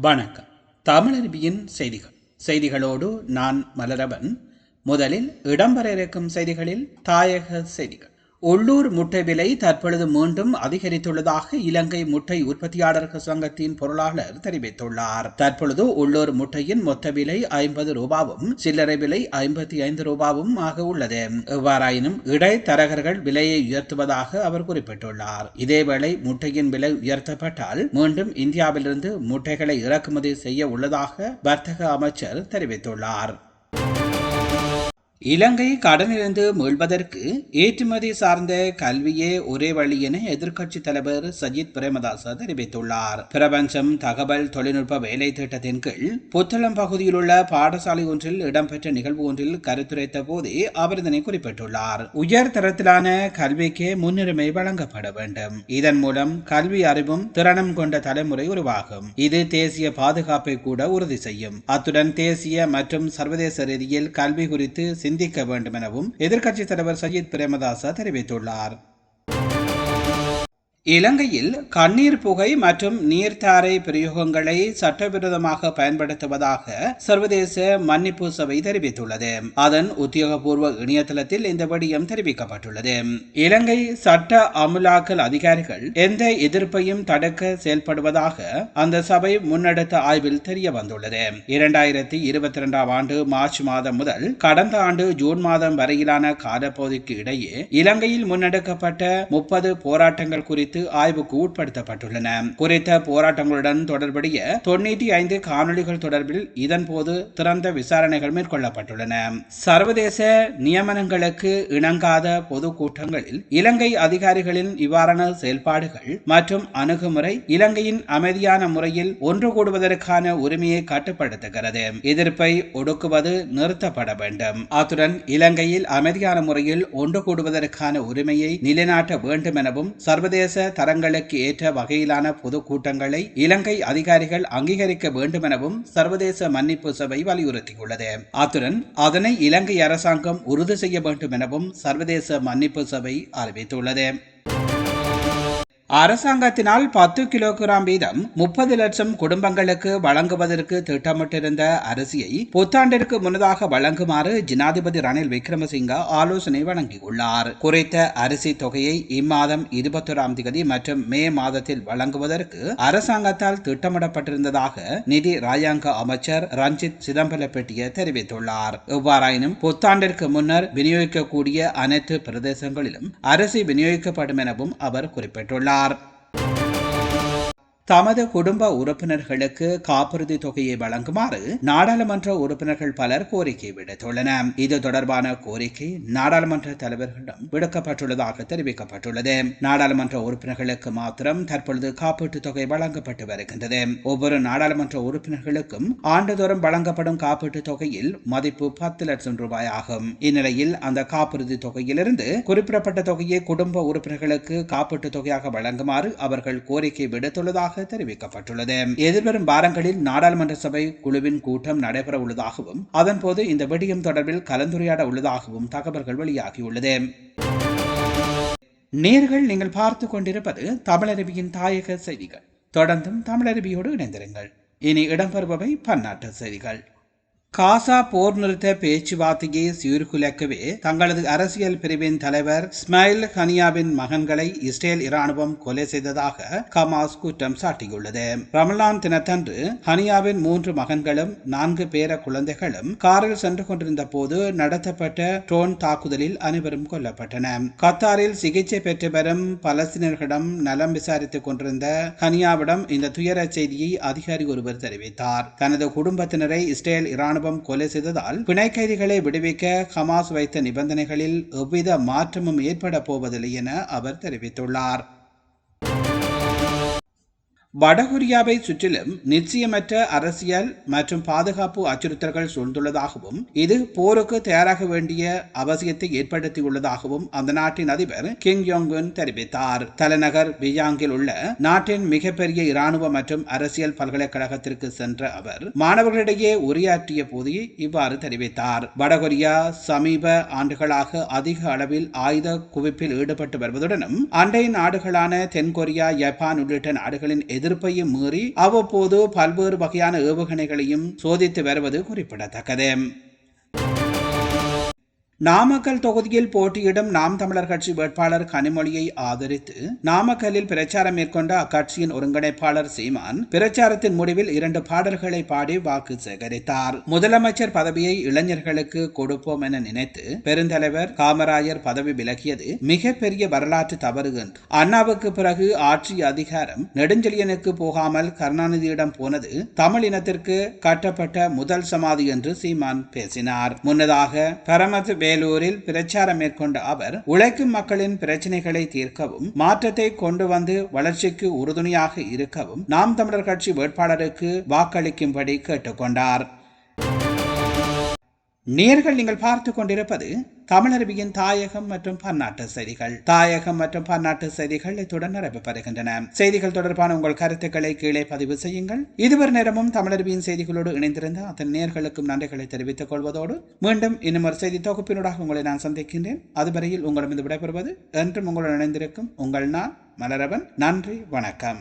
வணக்கம். தமிழருவியின் செய்திகள். செய்திகளோடு நான் மலரவன். முதலில் இடம்பெற இருக்கும் செய்திகளில் தாயக செய்திகள். உள்ளூர் முட்டை விலை தற்பொழுது மீண்டும் அதிகரித்துள்ளதாக இலங்கை முட்டை உற்பத்தியாளர்கள் சங்கத்தின் பொருளாளர் தெரிவித்துள்ளார். தற்பொழுது உள்ளூர் முட்டையின் மொத்த விலை ஐம்பது ரூபாவும் சில்லறை விலை ஐம்பத்தி ஐந்து ரூபாவும் ஆக உள்ளது. எவ்வாறாயினும் இடைத்தரகர்கள் விலையை உயர்த்துவதாக அவர் குறிப்பிட்டுள்ளார். இதேவேளை முட்டையின் விலை உயர்த்தப்பட்டால் மீண்டும் இந்தியாவிலிருந்து முட்டைகளை இறக்குமதி செய்ய உள்ளதாக வர்த்தக அமைச்சர் தெரிவித்துள்ளார். இலங்கை கடனிலிருந்து மீள்வதற்கு ஏற்றுமதி சார்ந்த கல்வியே ஒரே வழி என எதிர்க்கட்சி தலைவர் சஜித் பிரேமதாச தெரிவித்துள்ளார். பிரபஞ்சம் தகவல் தொழில்நுட்ப வேலை திட்டத்தின் கீழ் புத்தளம் பகுதியில் உள்ள பாடசாலை ஒன்றில் இடம்பெற்ற நிகழ்வு ஒன்றில் கருத்துரைத்த போதே அவர் இதனை குறிப்பிட்டுள்ளார். உயர் தரத்திலான கல்விக்கே முன்னுரிமை வழங்கப்பட வேண்டும். இதன் மூலம் கல்வி அறிவும் திறனும் கொண்ட தலைமுறை உருவாகும். இது தேசிய பாதுகாப்பை கூட உறுதி செய்யும். அத்துடன் தேசிய மற்றும் சர்வதேச ரீதியில் கல்வி குறித்து சிந்திக்க வேண்டும் எனவும் எதிர்க்கட்சித் தலைவர் சஜித் பிரேமதாச தெரிவித்துள்ளார். இலங்கையில் கண்ணீர் புகை மற்றும் நீர்த்தாரை பிரயோகங்களை சட்டவிரோதமாக பயன்படுத்துவதாக சர்வதேச மன்னிப்பு சபை தெரிவித்துள்ளது. அதன் உத்தியோகபூர்வ இணையதளத்தில் இந்த விடயம் தெரிவிக்கப்பட்டுள்ளது. இலங்கை சட்ட அமுலாக்கல் அதிகாரிகள் எந்த எதிர்ப்பையும் தடுக்க செயல்படுவதாக அந்த சபை முன்னெடுத்த ஆய்வில் தெரிய வந்துள்ளது இரண்டாயிரத்தி இருபத்தி இரண்டாம் ஆண்டு மார்ச் மாதம் முதல் கடந்த ஆண்டு ஜூன் மாதம் வரையிலான காலப்பகுதிக்கு இடையே இலங்கையில் முன்னெடுக்கப்பட்ட முப்பது போராட்டங்கள் குறித்து குறித்து ஆய்வுக்கு உட்படுத்தப்பட்டுள்ளன. குறித்த போராட்டங்களுடன் தொடர்புடைய தொண்ணூற்றி ஐந்து காணொலிகள் தொடர்பில் இதன்போது திறந்த விசாரணைகள் மேற்கொள்ளப்பட்டுள்ளன. சர்வதேச நியமனங்களுக்கு இணங்காத பொது கூட்டங்களில் இலங்கை அதிகாரிகளின் இவ்வாறான செயல்பாடுகள் மற்றும் அணுகுமுறை இலங்கையின் அமைதியான முறையில் ஒன்று கூடுவதற்கான உரிமையை கட்டுப்படுத்துகிறது. எதிர்ப்பை ஒடுக்குவது நிறுத்தப்பட வேண்டும். அத்துடன் இலங்கையில் அமைதியான முறையில் ஒன்று கூடுவதற்கான உரிமையை நிலைநாட்ட வேண்டும் எனவும் சர்வதேச தரங்களுக்கு ஏற்ற வகையிலான பொது கூட்டங்களை இலங்கை அதிகாரிகள் அங்கீகரிக்க வேண்டும் எனவும் சர்வதேச மன்னிப்பு சபை வலியுறுத்தியுள்ளது. அத்துடன் அதனை இலங்கை அரசாங்கம் உறுதி செய்ய வேண்டும் எனவும் சர்வதேச மன்னிப்பு சபை அறிவித்துள்ளது. அரசாங்கத்தினால் பத்து கிலோகிராம் வீதம் முப்பது லட்சம் குடும்பங்களுக்கு வழங்குவதற்கு திட்டமிட்டிருந்த அரிசியை புத்தாண்டிற்கு முன்னதாக வழங்குமாறு ஜனாதிபதி ரணில் விக்ரமசிங்க ஆலோசனை வழங்கியுள்ளார். குறித்த அரிசி தொகையை இம்மாதம் இருபத்தொராம் தேதி மற்றும் மே மாதத்தில் வழங்குவதற்கு அரசாங்கத்தால் திட்டமிடப்பட்டிருந்ததாக நிதி ராஜாங்க அமைச்சர் ரஞ்சித் சிதம்பலப்பெட்டிய தெரிவித்துள்ளார். எவ்வாறாயினும் புத்தாண்டிற்கு முன்னர் விநியோகிக்கக்கூடிய அனைத்து பிரதேசங்களிலும் அரிசி விநியோகிக்கப்படும் எனவும் அவர் குறிப்பிட்டுள்ளார். start தமது குடும்ப உறுப்பினர்களுக்கு காப்புறுதி தொகையை வழங்குமாறு நாடாளுமன்ற உறுப்பினர்கள் பலர் கோரிக்கை விடுத்துள்ளன இது தொடர்பான கோரிக்கை நாடாளுமன்ற தலைவர்களிடம் விடுக்கப்பட்டுள்ளதாக தெரிவிக்கப்பட்டுள்ளது. நாடாளுமன்ற உறுப்பினர்களுக்கு மாத்திரம் தற்பொழுது காப்பீட்டுத் தொகை வழங்கப்பட்டு வருகின்றது. ஒவ்வொரு நாடாளுமன்ற உறுப்பினர்களுக்கும் ஆண்டுதோறும் வழங்கப்படும் காப்பீட்டுத் தொகையில் மதிப்பு பத்து லட்சம் ரூபாய் ஆகும் இந்நிலையில் அந்த காப்புறுதி தொகையிலிருந்து குறிப்பிடப்பட்ட தொகையை குடும்ப உறுப்பினர்களுக்கு காப்பீட்டுத் தொகையாக வழங்குமாறு அவர்கள் கோரிக்கை விடுத்துள்ளதாக தெரிவிக்கப்பட்டுள்ளது. எதிர்வரும் வாரங்களில் நாடாளுமன்ற சபை குழுவின் கூட்டம் நடைபெற உள்ளதாகவும் அதன்போது இந்த விடயம் தொடர்பில் கலந்துரையாட உள்ளதாகவும் தகவல்கள் வெளியாகியுள்ளது. நேர்கள் நீங்கள் பார்த்து கொண்டிருப்பது தமிழருவியின் தாயக செய்திகள். தொடர்ந்தும் தமிழருவியோடு இணைந்திருங்கள். இனி இடம்பெறுபவை பன்னாட்டு செய்திகள். காசா போர் நிறுத்த பேச்சுவார்த்தையை சீர்குலைக்கவே தங்களது அரசியல் பிரிவின் தலைவர் ஸ்மைல் ஹனியாவின் மகன்களை இஸ்ரேல் இராணுவம் கொலை செய்ததாக கமாஸ் குற்றம் சாட்டியுள்ளது. ரமலான் தினத்தன்று ஹனியாவின் மூன்று மகன்களும் நான்கு பேர குழந்தைகளும் காரில் சென்று கொண்டிருந்த போது நடத்தப்பட்ட ட்ரோன் தாக்குதலில் அனைவரும் கொல்லப்பட்டன. கத்தாரில் சிகிச்சை பெற்று வரும் பலஸ்தீனர்களிடம் நலம் விசாரித்துக் கொண்டிருந்த ஹனியாவிடம் இந்த துயர செய்தியை அதிகாரி ஒருவர் தெரிவித்தார். தனது குடும்பத்தினரை இஸ்ரேல் இராணுவ ராணுவம் கொலை செய்ததால் பிணை கைதிகளை விடுவிக்க ஹமாஸ் வைத்த நிபந்தனைகளில் எவ்வித மாற்றமும் ஏற்பட போவதில்லை என அவர் தெரிவித்துள்ளார். வடகொரியாவை சுற்றிலும் நிச்சயமற்ற அரசியல் மற்றும் பாதுகாப்பு அச்சுறுத்தல்கள் சூழ்ந்துள்ளதாகவும் இது போருக்கு தயாராக வேண்டிய அவசியத்தை ஏற்படுத்தியுள்ளதாகவும் அந்த நாட்டின் அதிபர் கிங் யோங்குன் தெரிவித்தார். தலைநகர் பியாங்கில் உள்ள நாட்டின் மிகப்பெரிய இராணுவ மற்றும் அரசியல் பல்கலைக்கழகத்திற்கு சென்ற அவர் மாணவர்களிடையே உரையாற்றிய போது இவ்வாறு தெரிவித்தார். வடகொரியா சமீப ஆண்டுகளாக அதிக அளவில் ஆயுத குவிப்பில் ஈடுபட்டு வருவதுடனும் அண்டை நாடுகளான தென்கொரியா ஜப்பான் உள்ளிட்ட நாடுகளின் எதிர் எதிர்ப்பையும் மீறி அவ்வப்போது பல்வேறு வகையான ஏவுகணைகளையும் சோதித்து வருவது குறிப்பிடத்தக்கது. நாமக்கல் தொகுதியில் போட்டியிடும் நாம் தமிழர் கட்சி வேட்பாளர் கனிமொழியை ஆதரித்து நாமக்கல்லில் பிரச்சாரம் மேற்கொண்ட அக்கட்சியின் ஒருங்கிணைப்பாளர் சீமான் பிரச்சாரத்தின் முடிவில் இரண்டு பாடல்களை பாடி வாக்கு சேகரித்தார். முதலமைச்சர் பதவியை இளைஞர்களுக்கு கொடுப்போம் என நினைத்து பெருந்தலைவர் காமராஜர் பதவி விலகியது மிகப்பெரிய வரலாற்று தவறு என்று. அண்ணாவுக்கு பிறகு ஆட்சி அதிகாரம் நெடுஞ்செழியனுக்கு போகாமல் கருணாநிதியிடம் போனது தமிழ் இனத்திற்கு கட்டப்பட்ட முதல் சமாதி என்று சீமான் பேசினார். முன்னதாக பரமத் வேலூரில் பிரச்சாரம் மேற்கொண்ட அவர் உழைக்கும் மக்களின் பிரச்சனைகளை தீர்க்கவும் மாற்றத்தை கொண்டு வந்து வளர்ச்சிக்கு உறுதுணையாக இருக்கவும் நாம் தமிழர் கட்சி வேட்பாளருக்கு வாக்களிக்கும்படி கேட்டுக்கொண்டார். நேர்கள் நீங்கள் பார்த்து கொண்டிருப்பது தமிழருவியின் தாயகம் மற்றும் பன்னாட்டு செய்திகள். தாயகம் மற்றும் பன்னாட்டு செய்திகள் இத்துடன் நிறைவு பெறுகின்றன செய்திகள் தொடர்பான உங்கள் கருத்துக்களை கீழே பதிவு செய்யுங்கள். இதுவரை நேரமும் தமிழருவியின் செய்திகளோடு இணைந்திருந்த அதன் நேர்களுக்கும் நன்றிகளை தெரிவித்துக் கொள்வதோடு மீண்டும் இன்னும் ஒரு செய்தி தொகுப்பினூடாக உங்களை நான் சந்திக்கின்றேன். அதுவரையில் உங்களிடம் விடைபெறுவது என்றும் உங்களுடன் இணைந்திருக்கும் உங்கள் நான் மலரவன். நன்றி வணக்கம்.